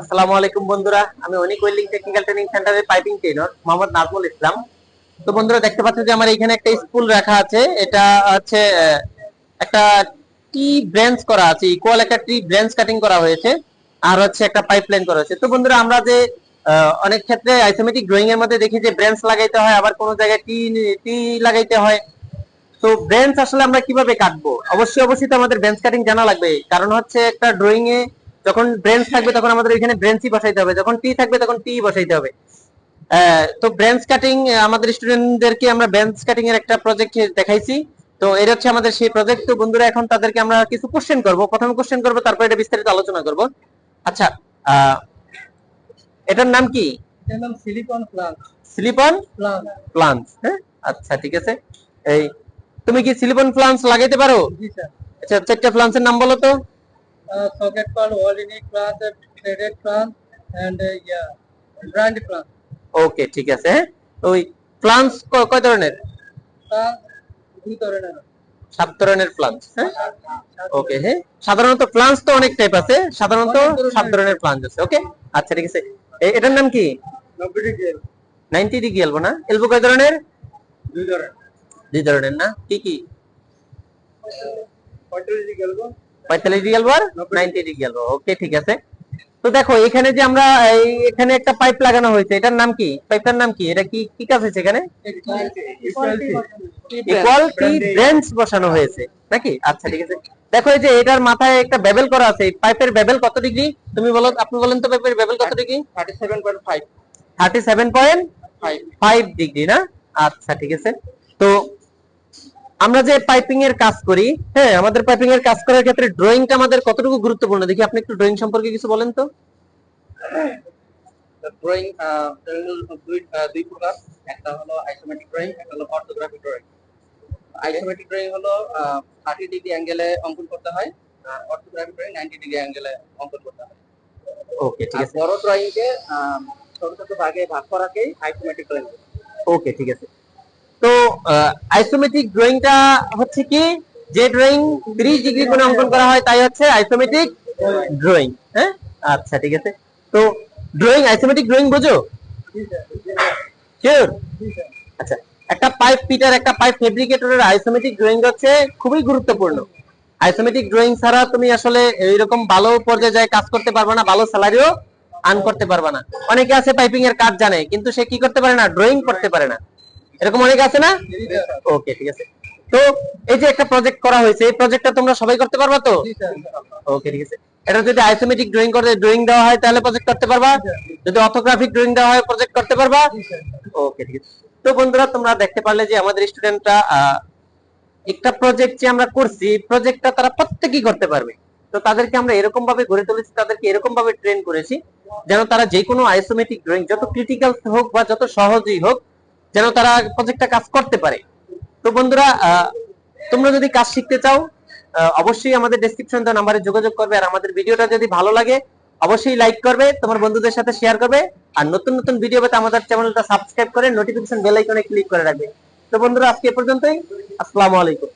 আসসালামু আলাইকুম বন্ধুরা, আমি অনিক ওয়েল্ডিং টেকনিক্যাল ট্রেনিং সেন্টারের পাইপিং ট্রেনার মোহাম্মদ নাজমুল ইসলাম। তো বন্ধুরা, দেখতে যে আমার এখানে একটা স্পুল রাখা আছে, এটা একটা টি ব্রাঞ্চ করা আছে ইকুয়াল একটা ব্রাঞ্চ কাটিং করা হয়েছে, আর হচ্ছে একটা পাইপলাইন করা হয়েছে। তো বন্ধুরা, আমরা যে অনেক ক্ষেত্রে আইসোমেটিক ড্রয়িং এর মধ্যে দেখি যে ব্রাঞ্চ লাগাইতে হয়, আবার কোনো জায়গায় টি টি লাগাইতে হয়। তো ব্রেঞ্চ আসলে আমরা কীভাবে কাটবো? অবশ্যই অবশ্যই তো আমাদের ব্রেঞ্চ কাটিং জানা লাগবে। কারণ হচ্ছে একটা ড্রয়িং এ যখন ব্রেঞ্চ থাকবে তখন আমাদের এখানে ব্রেঞ্চই বসাইতে হবে। যখন টি থাকবে তখন টি বসাইতে হবে। তো ব্রেঞ্চ কাটিং আমাদের স্টুডেন্টদেরকে আমরা ব্রেঞ্চ কাটিং এর একটা প্রজেক্ট দেখাইছি। তো এটা হচ্ছে আমাদের সেই প্রজেক্ট তো বন্ধুরা এখন তাদেরকে আমরা কিছু কোশ্চেন করব। প্রথমে কোশ্চেন করব তারপর এটা বিস্তারিত আলোচনা করব। আচ্ছা আহ, এটার নাম কি? এর নাম silicon plant silicon plant plants হ্যাঁ? আচ্ছা ঠিক আছে। এই তুমি কি সিলিকন প্লান্টস লাগাইতে পারো? জি স্যার। আচ্ছা চারটা প্লান্টসের নাম বলো তো। সকেট প্লান্ট ওয়ালিনিক প্লান্ট থ্রেডেড প্লান্ট এন্ড ইয়া ব্র্যান্ড প্লান্ট ওকে ঠিক আছে। ওই প্লান্টস কয় ধরনের? প্লান্ট দুই ধরনের। সাত ধরনের প্লান্টস হ্যাঁ? ওকে হ্যাঁ। সাধারণত প্লান্টস তো অনেক টাইপ আছে। সাধারণত। সাত ধরনের প্লান্টস আছে ওকে আচ্ছা ঠিক আছে। এটার নাম কি? নব্বই ডিগ্রি নাইনটি ডিগ্রি এলবো না? এলবো কয় ধরনের? দুই ধরনের। দুই ধরনের না? কি কি? পঁয়তাল্লিশ ডিগ্রি গেলবো পঁয়তাল্লিশ degree 90 ninety degree elbow okay ঠিক আছে। তো দেখো এখানে যে আমরা এই এখানে একটা পাইপ লাগানো হয়েছে। এটার নাম কি? পাইপটার নাম কি? এটা কি কি কাজ হয়েছে এখানে? ইকুয়ালিটি ব্রেঞ্চ বসানো হয়েছে। নাকি? আচ্ছা ঠিক আছে। দেখো এই যে এটার মাথায় একটা বেবেল করা আছে। পাইপের বেবেল কত ডিগ্রি তুমি বলো আপনি বলেন তো পাইপের বেবেল কত degree thirty seven point five thirty seven point five five degree না? আচ্ছা ঠিক আছে। আমরা যে পাইপিং এর কাজ করি হ্যাঁ আমাদের পাইপিং এর কাজ করার ক্ষেত্রে ড্রয়িংটা আমাদের কতটুকু গুরুত্বপূর্ণ? দেখি আপনি একটু ড্রয়িং সম্পর্কে কিছু বলেন তো। ড্রয়িং দুই দুই প্রকার। একটা হলো আইসোমেট্রিক ড্রয়িং একটা হলো অর্থোগ্রাফিক ড্রয়িং আইসোমেট্রিক ড্রয়িং হলো থার্টি ডিগ্রি অ্যাঙ্গেলে অঙ্কন করতে হয় আর অর্থোগ্রাফিক ড্রয়িং নাইনটি ডিগ্রি অ্যাঙ্গেলে অঙ্কন করতে হয়। ওকে ঠিক আছে। বড় ড্রয়িং কে ছোট ছোট ভাগে ভাগ করাকেই আইসোমেট্রিক ড্রয়িং ওকে ঠিক আছে। আইসোমেট্রিক ড্রয়িংটা হচ্ছে কি? যে ড্রয়িং 30 ডিগ্রি কোণে অঙ্কন করা হয়, তাই হচ্ছে আইসোমেট্রিক ড্রয়িং হ্যাঁ? আচ্ছা ঠিক আছে। তো ড্রয়িং আইসোমেট্রিক ড্রয়িং বোঝো? শিওর আচ্ছা একটা পাইপ ফিটার, একটা পাইপ ফেব্রিকেটরের আইসোমেট্রিক ড্রয়িং হচ্ছে খুবই গুরুত্বপূর্ণ। আইসোমেট্রিক ড্রয়িং ছাড়া তুমি আসলে এইরকম ভালো পর্যায়ে যায় কাজ করতে পারবে না, ভালো স্যালারিও আর্ন করতে পারবে না। অনেকে আছে পাইপিং এর কাজ জানে, কিন্তু সে কি করতে পারে না? ড্রয়িং করতে পারে না। এরকম অনেক আছে না? ওকে ঠিক আছে। তো এই যে একটা প্রজেক্ট করা হয়েছে এই প্রজেক্টটা তোমরা সবাই করতে পারবা তো? ওকে ঠিক আছে। এটা যদি আইসোমেট্রিক ড্রয়িং করে ড্রয়িং দেওয়া হয় তাহলে প্রজেক্ট করতে পারবা। যদি অর্থোগ্রাফিক ড্রয়িং দেওয়া হয় প্রজেক্ট করতে পারবা। ওকে ঠিক আছে। তো বন্ধুরা তোমরা দেখতে পারলে যে আমাদের স্টুডেন্টরা একটা প্রজেক্ট যে আমরা করছি প্রজেক্টটা তারা প্রত্যেকেই করতে পারবে। তো তাদেরকে আমরা এরকম ভাবে গড়ে তুলেছি তাদেরকে এরকম ভাবে ট্রেন করেছি যেন তারা যে কোনো আইসোমেট্রিক ড্রয়িং যত ক্রিটিক্যাল হোক বা যত সহজই হোক যেন তারা প্রজেক্টটা কাজ করতে পারে। তো বন্ধুরা তোমরা যদি কাজ শিখতে চাও অবশ্যই আমাদের ডেসক্রিপশন দেওয়া নাম্বারে যোগাযোগ করবে আর আমাদের ভিডিওটা যদি ভালো লাগে, অবশ্যই লাইক করবে, তোমার বন্ধুদের সাথে শেয়ার করবে আর নতুন নতুন ভিডিও পেতে আমাদের চ্যানেলটা সাবস্ক্রাইব করে নোটিফিকেশন বেল আইকনে ক্লিক করে রাখবে। তো বন্ধুরা, আজকে এ পর্যন্তই। আসসালামু আলাইকুম।